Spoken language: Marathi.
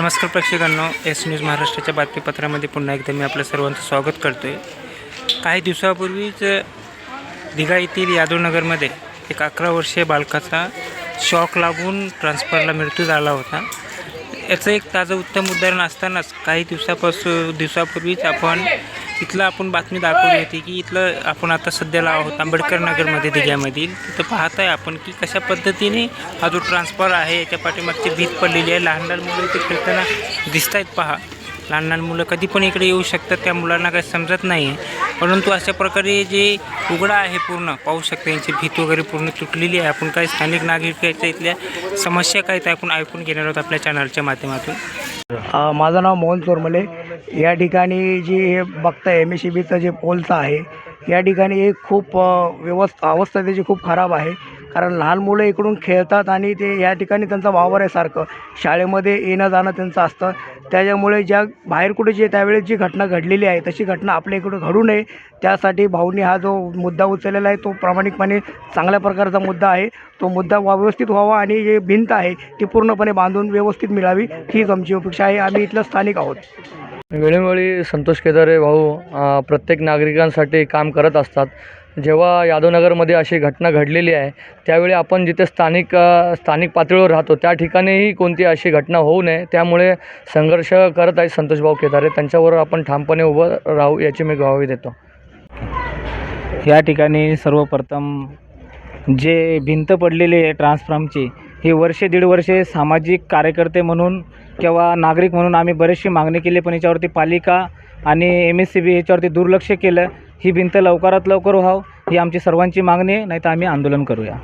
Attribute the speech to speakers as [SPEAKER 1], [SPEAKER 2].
[SPEAKER 1] नमस्कार प्रेक्षकांनो एस न्यूज महाराष्ट्राच्या बातमीपत्रामध्ये पुन्हा एकदा मी आपलं सर्वांचं स्वागत करतो आहे काही दिवसापूर्वीच दिघा येथील यादवनगरमध्ये एक अकरा वर्षीय बालकाचा शॉक लागून ट्रान्सफरला मृत्यू झाला होता. याचं एक ताजं उत्तम उदाहरण असतानाच काही दिवसापासून दिवसापूर्वीच आपण इथलं आपण बातमी दाखवली होती की इथलं आपण आता सध्याला आहोत आंबेडकर नगरमध्ये दिघ्यामधील तिथं पाहत आहे आपण की कशा पद्धतीने हा जो ट्रान्सफर आहे याच्या पाठीमागची भीत पडलेली आहे. लहान लहान मुलं इथे खेळताना दिसत आहेत पहा. लहान लहान मुलं कधी पण इकडे येऊ शकतात त्या मुलांना काही समजत नाही. आहे परंतु अशा प्रकारे जे उघडा आहे पूर्ण पाहू शकता यांची भीत वगैरे पूर्ण तुटलेली आहे. आपण काही स्थानिक नागरिकांच्या इथल्या समस्या काय त्या आपण ऐकून घेणार आहोत आपल्या चॅनलच्या माध्यमातून.
[SPEAKER 2] माझं नाव मोहन चोरमले. या ठिकाणी जी हे बघताय एम एस सी बीचं जे पोलचं आहे या ठिकाणी हे खूप व्यवस्था अवस्था त्याची खूप खराब आहे. कारण लहान मुलं इकडून खेळतात आणि ते या ठिकाणी त्यांचा वावर आहे सारखं. शाळेमध्ये येणं जाणं त्यांचं असतं. त्याच्यामुळे ज्या बाहेर कुठे जे त्यावेळेस जी घटना घडलेली आहे तशी घटना आपल्या इकडं घडू नये. त्यासाठी भाऊनी हा जो मुद्दा उचललेला आहे तो प्रामाणिकपणे चांगल्या प्रकारचा मुद्दा आहे. तो मुद्दा व्यवस्थित व्हावा आणि जे भिंत आहे ती पूर्णपणे बांधून व्यवस्थित मिळावी हीच आमची अपेक्षा आहे. आम्ही इथलं स्थानिक आहोत.
[SPEAKER 3] वेळोवेळी संतोष केदारे भाऊ प्रत्येक नागरिकांसाठी काम करत असतात. जेव्हा यादवनगरमध्ये अशी घटना घडलेली आहे त्यावेळी आपण जिथे स्थानिक स्थानिक पातळीवर राहतो त्या ठिकाणीही कोणती अशी घटना होऊ नये त्यामुळे संघर्ष करत आहेत संतोषभाऊ केदारे. त्यांच्यावर आपण ठामपणे उभं राहू याची मी ग्वाही देतो.
[SPEAKER 4] या ठिकाणी सर्वप्रथम जे भिंत पडलेली आहे ट्रान्सफॉर्मची ही वर्षे दीड वर्षे सामाजिक कार्यकर्ते म्हणून किंवा नागरिक म्हणून आम्ही बरेचशी मागणी केली पण याच्यावरती पालिका आणि एम एस सी बी याच्यावरती दुर्लक्ष केलं. ही भिंत लवकरात लवकर व्हावं ही आमची सर्वांची मागणी आहे नाही तर आम्ही आंदोलन करूया.